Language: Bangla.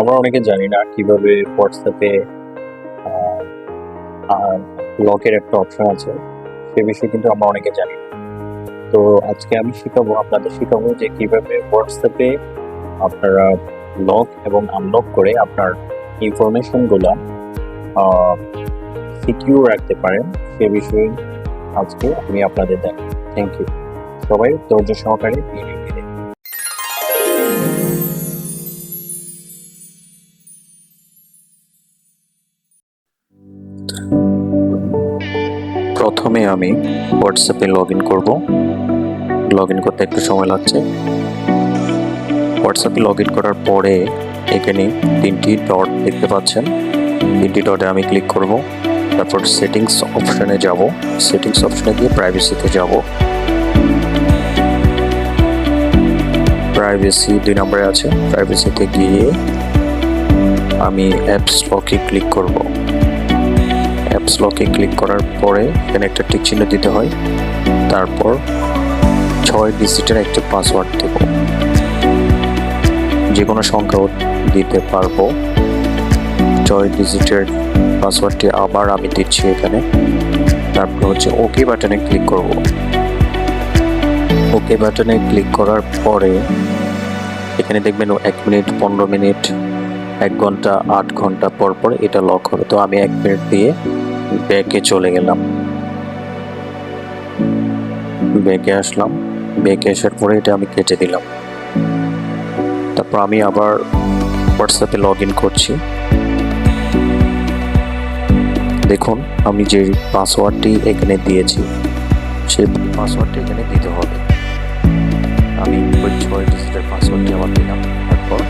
আমরা অনেকে জানি না কীভাবে হোয়াটসঅ্যাপে লকের একটা অপশন আছে, সে বিষয়ে কিন্তু আমরা অনেকে জানি না। তো আজকে আমি শিখাবো, আপনাদের শিখাবো যে কীভাবে হোয়াটসঅ্যাপে আপনারা লক এবং আনলক করে আপনার ইনফরমেশনগুলো সিকিউর রাখতে পারেন, সে বিষয়ে আজকে আমি আপনাদের দেখ থ্যাংক ইউ সবাই ধৈর্য সহকারে ভিডিওটি প্রথমে আমি হোয়াটসঅ্যাপে লগ ইন করব। লগ ইন করতে একটু সময় লাগছে। হোয়াটসঅ্যাপে লগ ইন করার পরে এখানে তিনটি ডট দেখতে পাচ্ছেন। তিনটি ডটে আমি ক্লিক করব। তারপর সেটিংস অপশনে যাব। সেটিংস অপশনে গিয়ে প্রাইভেসিতে যাব। প্রাইভেসি দুই নম্বরে আছে। প্রাইভেসিতে গিয়ে আমি অ্যাপস লকে ক্লিক করব। অ্যাপস লকে ক্লিক করার পরে এখানে একটা টিক চিহ্ন দিতে হয়। তারপর ছয় ডিজিটের একটা পাসওয়ার্ড দেব। যে কোনো সংখ্যাও দিতে পারব। ছয় ডিজিটের পাসওয়ার্ডটি আবার আমি দিচ্ছি এখানে। তারপর হচ্ছে ওকে বাটনে ক্লিক করব। ওকে বাটনে ক্লিক করার পরে এখানে দেখবেন এক মিনিট, পনেরো মিনিট, এক ঘণ্টা, আট ঘণ্টা পর পর এটা লক হবে তো আমি এক মিনিট দিয়ে ব্যাকে চলে গেলাম। ব্যাকে আসলাম। ব্যাকে আসার পরে এটা আমি কেটে দিলাম। তারপর আমি আবার হোয়াটসঅ্যাপে লগ ইন করছি। দেখুন, আমি যে পাসওয়ার্ডটি এখানে দিয়েছি, সেই পাসওয়ার্ডটি এখানে দিতে হবে। আমি ওই ছয় ডিজিটের পাসওয়ার্ডটি আবার দিলাম। তারপর